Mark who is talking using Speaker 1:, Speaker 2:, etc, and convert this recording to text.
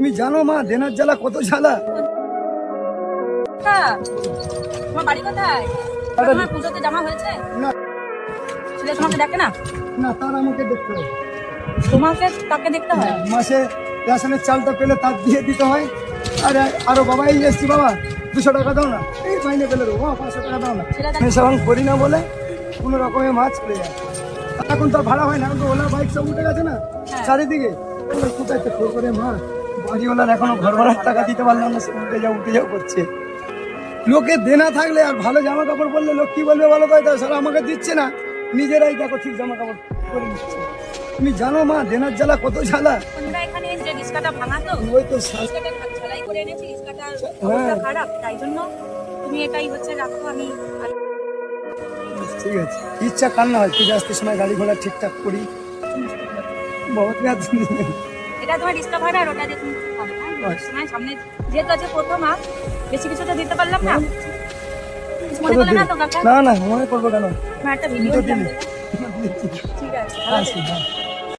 Speaker 1: তুমি জানো মা দেনার জ্বালা কত জ্বালা।
Speaker 2: তোমার বাড়ি কোথায়? তোমার পুজোতে জামা হয়েছে?
Speaker 1: না।
Speaker 2: ছেলে তোমাকে দেখে না?
Speaker 1: না তার আমাকে দেখতে
Speaker 2: তোমাকে তাকে দেখতে হয়?
Speaker 1: মাসে রেশনের চালটা পেলে তার দিয়ে দিতে হয়। আর আরও বাবা এই এসছি বাবা দুশো টাকা দাও না। এই মাইনে পেলে দেবো পাঁচশো টাকা দাও না। আমি সেরকম করি না বলে কোনো রকমের মাছ পেয়ে যায় এখন তো ভাড়া হয় না ওলা বাইক সব উঠে গেছে না
Speaker 2: হ্যাঁ।
Speaker 1: চারিদিকে। কোথায় করে মা বাড়িওয়ালার এখনও ঘর ভাড়ার টাকা দিতে পারলাম না সে উঠে যাও উঠে যাও করছে। লোকে দেনা থাকলে আর ভালো জামা কাপড় পরলে লোক কি বলবে বলো তাই স্যার আমাকে দিচ্ছে না। নিজেরাই দেখো ঠিক জামা কাপড় করে নিচ্ছে। তুমি জানো মা দেনার জ্বালা কত জ্বালা?
Speaker 2: এখানে যে রিস্কাটা ভাঙা তো
Speaker 1: ওই তো
Speaker 2: ঝালাই করে এনেছি রিস্কাটার
Speaker 1: হ্যাঁ।
Speaker 2: খারাপ তাই জন্য তুমি এটাই হচ্ছে রাখো আমি
Speaker 1: ঠিক আছে। ইচ্ছা কান্না হয় তুই আসতে সময় গাড়ি ঘোড়া ঠিকঠাক করি। বহুত
Speaker 2: এটা তোমার ডিস্টার্ব হয় না আর ওটা দিয়ে তুমি হবে হ্যাঁ? সামনে যেহেতু আছে প্রথম আর বেশি কিছু তো দিতে পারলাম না? মনে করলে না তো কাকা
Speaker 1: না না মনে করব কেন?
Speaker 2: একটা ভিডিও ঠিক আছে
Speaker 1: হ্যাঁ।